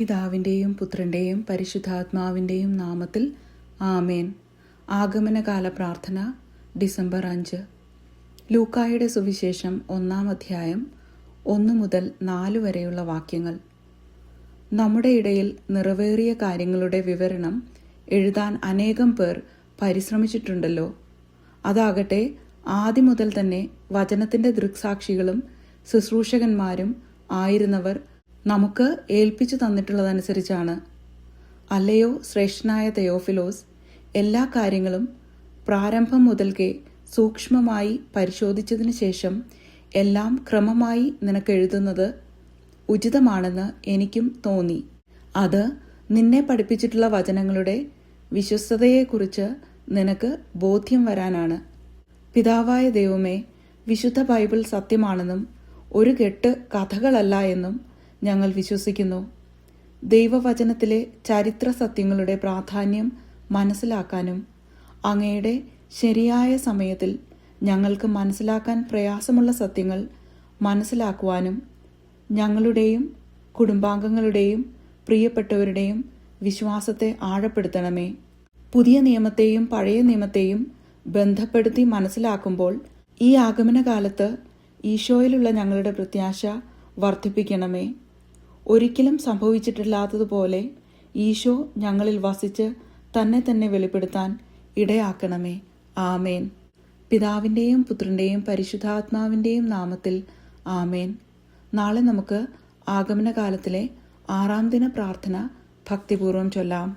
പിതാവിന്റെയും പുത്രന്റെയും പരിശുദ്ധാത്മാവിന്റെയും നാമത്തിൽ ആമേൻ. ആഗമനകാല പ്രാർത്ഥന ഡിസംബർ അഞ്ച്. ലൂക്കായുടെ സുവിശേഷം ഒന്നാം അധ്യായം ഒന്ന് മുതൽ നാല് വരെയുള്ള വാക്യങ്ങൾ. നമ്മുടെ ഇടയിൽ നിറവേറിയ കാര്യങ്ങളുടെ വിവരണം എഴുതാൻ അനേകം പേർ പരിശ്രമിച്ചിട്ടുണ്ടല്ലോ. അതാകട്ടെ ആദ്യം മുതൽ തന്നെ വചനത്തിന്റെ ദൃക്സാക്ഷികളും ശുശ്രൂഷകന്മാരും ആയിരുന്നവർ നമുക്ക് ഏൽപ്പിച്ചു തന്നിട്ടുള്ളതനുസരിച്ചാണ്. അല്ലയോ ശ്രേഷ്ഠനായ തെയോഫിലോസ് എല്ലാ കാര്യങ്ങളും പ്രാരംഭം മുതൽക്കേ സൂക്ഷ്മമായി പരിശോധിച്ചതിനു ശേഷം എല്ലാം ക്രമമായി നിനക്ക് എഴുതുന്നത് ഉചിതമാണെന്ന് എനിക്കും തോന്നി. അത് നിന്നെ പഠിപ്പിച്ചിട്ടുള്ള വചനങ്ങളുടെ വിശ്വസ്തതയെക്കുറിച്ച് നിനക്ക് ബോധ്യം വരാനാണ്. പിതാവായ ദൈവമേ വിശുദ്ധ ബൈബിൾ സത്യമാണെന്നും ഒരു കെട്ട് കഥകളല്ല എന്നും ഞങ്ങൾ വിശ്വസിക്കുന്നു. ദൈവവചനത്തിലെ ചരിത്ര സത്യങ്ങളുടെ പ്രാധാന്യം മനസ്സിലാക്കാനും അങ്ങയുടെ ശരിയായ സമയത്തിൽ ഞങ്ങൾക്ക് മനസ്സിലാക്കാൻ പ്രയാസമുള്ള സത്യങ്ങൾ മനസ്സിലാക്കുവാനും ഞങ്ങളുടെയും കുടുംബാംഗങ്ങളുടെയും പ്രിയപ്പെട്ടവരുടെയും വിശ്വാസത്തെ ആഴപ്പെടുത്തണമേ. പുതിയ നിയമത്തെയും പഴയ നിയമത്തെയും ബന്ധപ്പെടുത്തി മനസ്സിലാക്കുമ്പോൾ ഈ ആഗമനകാലത്ത് ഈശോയിലുള്ള ഞങ്ങളുടെ പ്രത്യാശ വർദ്ധിപ്പിക്കണമേ. ഒരിക്കലും സംഭവിച്ചിട്ടില്ലാത്തതുപോലെ ഈശോ ഞങ്ങളിൽ വസിച്ച് തന്നെ തന്നെ വെളിപ്പെടുത്താൻ ഇടയാക്കണമേ. ആമേൻ. പിതാവിന്റെയും പുത്രന്റെയും പരിശുദ്ധാത്മാവിന്റെയും നാമത്തിൽ ആമേൻ. നാളെ നമുക്ക് ആഗമനകാലത്തിലെ ആറാം ദിന പ്രാർത്ഥന ഭക്തിപൂർവം ചൊല്ലാം.